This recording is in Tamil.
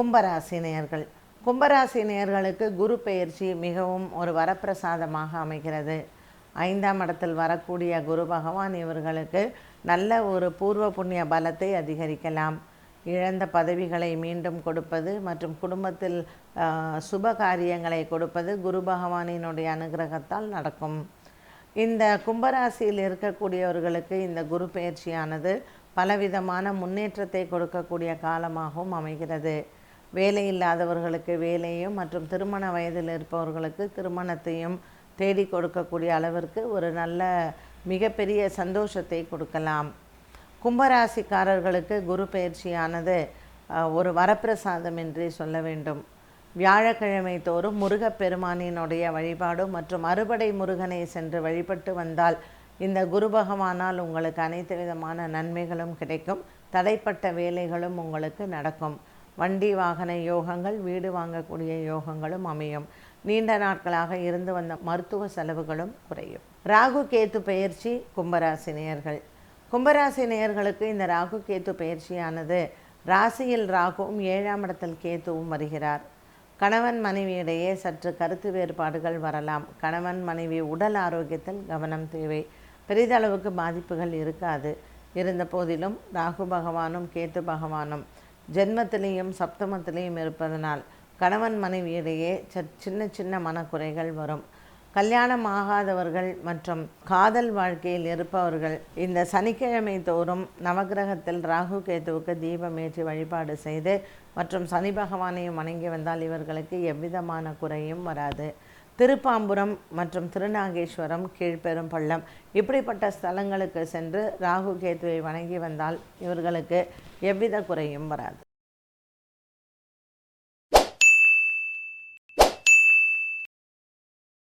கும்பராசி கும்பராசினியர்களுக்கு கும்பராசி குரு பெயர்ச்சி மிகவும் ஒரு வரப்பிரசாதமாக அமைகிறது. ஐந்தாம் இடத்தில் வரக்கூடிய குரு பகவான் இவர்களுக்கு நல்ல ஒரு பூர்வ புண்ணிய பலத்தை அதிகரிக்கலாம். இழந்த பதவிகளை மீண்டும் கொடுப்பது மற்றும் குடும்பத்தில் சுப காரியங்களை கொடுப்பது குரு பகவானினுடைய அனுகிரகத்தால் நடக்கும். இந்த கும்பராசியில் இருக்கக்கூடியவர்களுக்கு இந்த குரு பயிற்சியானது பலவிதமான முன்னேற்றத்தை கொடுக்கக்கூடிய காலமாகவும் அமைகிறது. வேலை இல்லாதவர்களுக்கு வேலையும் மற்றும் திருமண வயதில் இருப்பவர்களுக்கு திருமணத்தையும் தேடி கொடுக்கக்கூடிய அளவிற்கு ஒரு நல்ல மிகப்பெரிய சந்தோஷத்தை கொடுக்கலாம். கும்பராசிக்காரர்களுக்கு குரு பயிற்சியானது ஒரு வரப்பிரசாதம் என்றே சொல்ல வேண்டும். வியாழக்கிழமை தோறும் முருகப்பெருமானினுடைய வழிபாடு மற்றும் அறுபடை முருகனை சென்று வழிபட்டு வந்தால் இந்த குரு பகவானால் உங்களுக்கு அனைத்து விதமான நன்மைகளும் கிடைக்கும். தடைப்பட்ட வேலைகளும் உங்களுக்கு நடக்கும். வண்டி வாகன யோகங்கள் வீடு வாங்கக்கூடிய யோகங்களும் அமையும். நீண்ட நாட்களாக இருந்து வந்த மருத்துவ செலவுகளும் குறையும். ராகு கேத்து பயிற்சி கும்பராசி நேயர்கள். கும்பராசி நேயர்களுக்கு இந்த ராகு கேத்து பயிற்சியானது ராசியில் ராகுவும் ஏழாம் இடத்தில் கேத்துவும் வருகிறார். கணவன் மனைவியிடையே சற்று கருத்து வேறுபாடுகள் வரலாம். கணவன் மனைவி உடல் ஆரோக்கியத்தில் கவனம் தேவை. பெரிதளவுக்கு பாதிப்புகள் இருக்காது. இருந்த போதிலும் ராகு பகவானும் கேத்து பகவானும் ஜென்மத்திலேயும் சப்தமத்திலேயும் இருப்பதனால் கணவன் மனைவியிடையே சின்ன சின்ன மனக்குறைகள் வரும். கல்யாணம் ஆகாதவர்கள் மற்றும் காதல் வாழ்க்கையில் இருப்பவர்கள் இந்த சனிக்கிழமை தோறும் நவக்கிரகத்தில் ராகு கேத்துவுக்கு தீபம் ஏற்றி வழிபாடு செய்து மற்றும் சனி பகவானையும் வணங்கி வந்தால் இவர்களுக்கு எவ்விதமான குறையும் வராது. திருப்பாம்புரம் மற்றும் திருநாகேஸ்வரம் கீழ்பெரும்பள்ளம் இப்படிப்பட்ட ஸ்தலங்களுக்கு சென்று ராகு கேத்துவை வணங்கி வந்தால் இவர்களுக்கு எவ்வித குறையும் வராது.